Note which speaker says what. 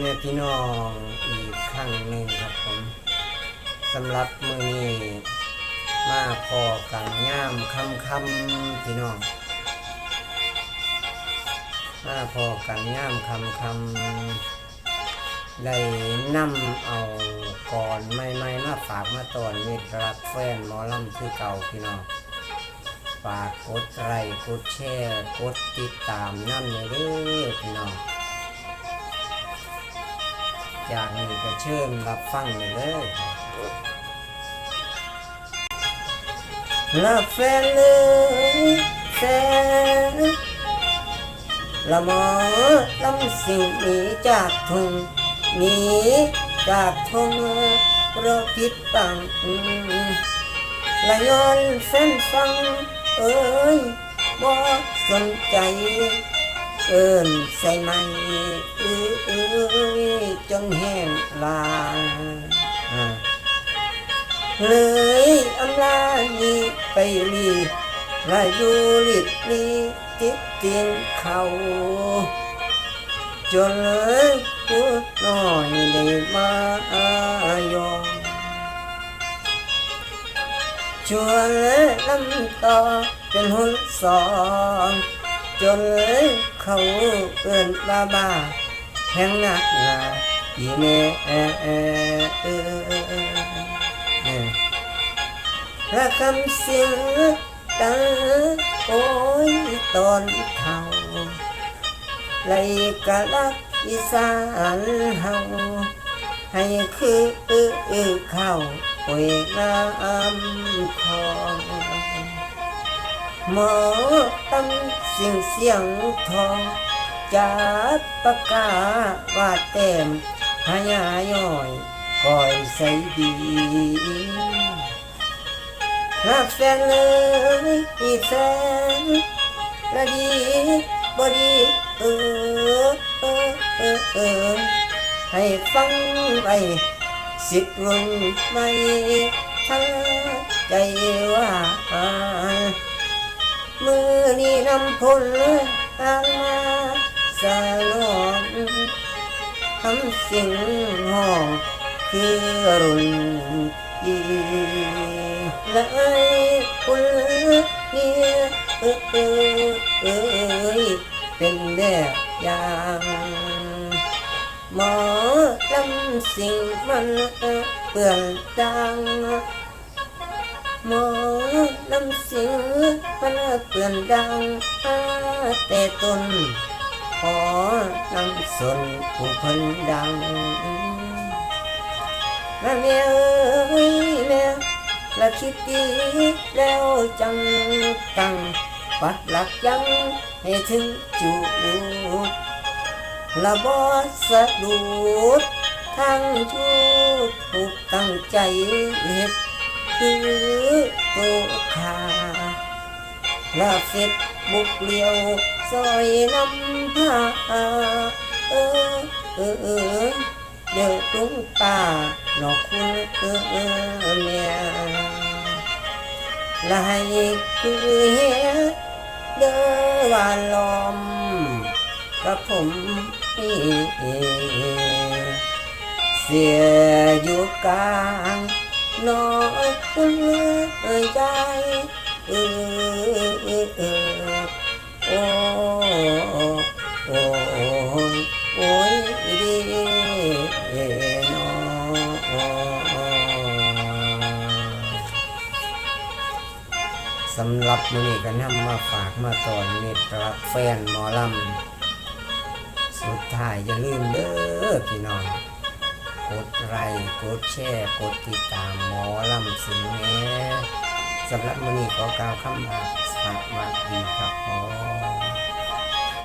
Speaker 1: เนี่ยพี่น้องอีกครั้งหนึ่งครับผมสำหรับมือนี้มาพอกันย่ามคำคำพี่น้องมาพอกันย่ามคำคำได้นำเอาก่อนไม่ไม่มาฝากมาตอนมิตรรักแฟนหมอลำคือเก่าพี่น้องฝากกดไลค์กดแชร์กดติดตามนั่นเลยเด้อพี่น้อง จากนี้ก็เชิญรับฟังเลยเลยรับแฟนเลยแฟนละมอลำสิ่งหนีจากทุ่งหนีจากทุ่งเพราะผิดบังละย้อนแฟนฟัง เอ้ยบ่สนใจ เอินใส่ไหมเอ้ยเอ้ย จนแห้งลาเลยอำลานี้ไปลีลาอยู่ลิดลีติดตียงเขาจนเลยพูดน้อยได้มายอมชวนเลยลำต่อเป็นหุ่นสองจนเลยเขาเอิ้นบ้าบ้าแห่งหนักหนา อีเมเอเอเอเอและคำเสียงดังโอ้ยตอนเท่าไล หาโอยน้ำคองหมอตั้งเสียงเสียงทองจากปากกาวาดเต็มพญาย่อยก่อยใส่ดีรักแฟนเลยอีแฟนละดีบดีเออเออเออเออให้ฟังไปสิบรุ่นไม่ทั้งใจว่ามือนี้นำพลตามมาสลองทำสิ่งห้องคือรุ่นยีเลยคุณนี่เออเออเอยเป็นแบบอย่างหมอลำสิ่งมันเปื่อนดังหมอลำสียงมันเปื่อนดังอาแต่ต้น ขอลำสนผู้เพิ่นดังละแม่เอ้ยแม่ละคิดดีแล้วจังตังปัดหลักยังให้ถึงจุดละบอสะดุดทางทุกถูกตั้งใจเฮ็ดคือโตขาลาเฟซบุกเลี้ยว ซอยน้ำผ้าเออเออเออเดี๋ยวตุ้งป่าหนอกคุณเออเออเมียลายคือเฮเด้อวานลอมกับผมนี่เสียอยู่กลางนองคุณเอ่ยใจเออเออเออ สำหรับมื้อนี้ก็นำมาฝากมาตอนเม็ดรักแฟนหมอลำสุดท้ายอย่าลืมเด้อพี่น้องกดไลค์กดแชร์กดติดตามหมอลำสิงแหน่สำหรับมื้อนี้ขอกล่าวคำว่าสวัสดีครับผม